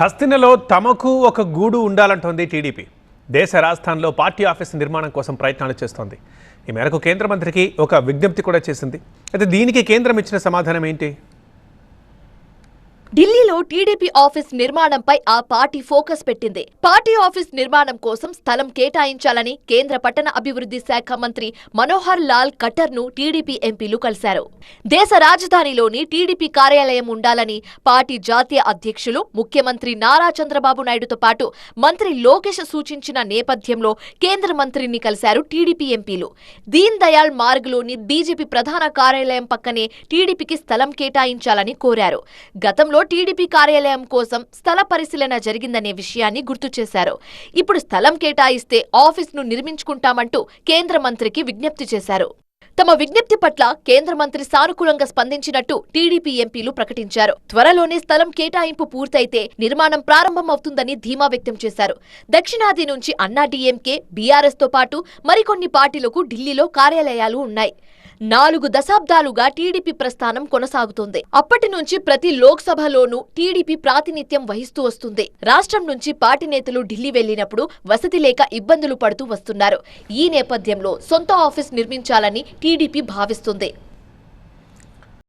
హస్తినలో తమకు ఒక గూడు ఉండాలంటోంది టీడీపీ. దేశ రాజధానిలో పార్టీ ఆఫీస్ నిర్మాణం కోసం ప్రయత్నాలు చేస్తోంది. ఈ మేరకు కేంద్ర మంత్రికి ఒక విజ్ఞప్తి కూడా చేసింది. అయితే దీనికి కేంద్రం ఇచ్చిన సమాధానం ఏంటి? ఢిల్లీలో టీడీపీ ఆఫీస్ నిర్మాణంపై ఆ పార్టీ ఫోకస్ పెట్టింది. పార్టీ ఆఫీస్ నిర్మాణం కోసం స్థలం కేటాయించాలని కేంద్ర పట్టణ అభివృద్ధి శాఖ మంత్రి మనోహర్ లాల్ ఖట్టర్ను టీడీపీ ఎంపీలు కలిశారు. దేశ రాజధానిలోని టీడీపీ కార్యాలయం ఉండాలని పార్టీ జాతీయ అధ్యక్షులు ముఖ్యమంత్రి నారా చంద్రబాబు నాయుడుతో పాటు మంత్రి లోకేష్ సూచించిన నేపథ్యంలో కేంద్ర మంత్రిని కలిశారు టీడీపీ ఎంపీలు. దీన్ దయాళ్ మార్గ్లోని బీజేపీ ప్రధాన కార్యాలయం పక్కనే టీడీపీకి స్థలం కేటాయించాలని కోరారు. గతంలో టీడీపీ కార్యాలయం కోసం స్థల పరిశీలన జరిగిందనే విషయాన్ని గుర్తు చేశారు. ఇప్పుడు స్థలం కేటాయిస్తే ఆఫీస్ను నిర్మించుకుంటామంటూ కేంద్ర మంత్రికి విజ్ఞప్తి చేశారు. తమ విజ్ఞప్తి పట్ల కేంద్ర మంత్రి సానుకూలంగా స్పందించినట్టు టీడీపీ ఎంపీలు ప్రకటించారు. త్వరలోనే స్థలం కేటాయింపు పూర్తయితే నిర్మాణం ప్రారంభమవుతుందని ధీమా వ్యక్తం చేశారు. దక్షిణాది నుంచి అన్నా డీఎంకే బీఆర్ఎస్తో పాటు మరికొన్ని పార్టీలకు ఢిల్లీలో కార్యాలయాలు ఉన్నాయి. నాలుగు దశాబ్దాలుగా టీడీపీ ప్రస్థానం కొనసాగుతోంది. అప్పటి నుంచి ప్రతి లోక్సభలోనూ టీడీపీ ప్రాతినిధ్యం వహిస్తూ వస్తుంది. రాష్ట్రం నుంచి పార్టీ నేతలు ఢిల్లీ వెళ్ళినప్పుడు వసతి లేక ఇబ్బందులు పడుతూ వస్తున్నారు. ఈ నేపథ్యంలో సొంత ఆఫీస్ నిర్మించాలని టీడీపీ భావిస్తుంది.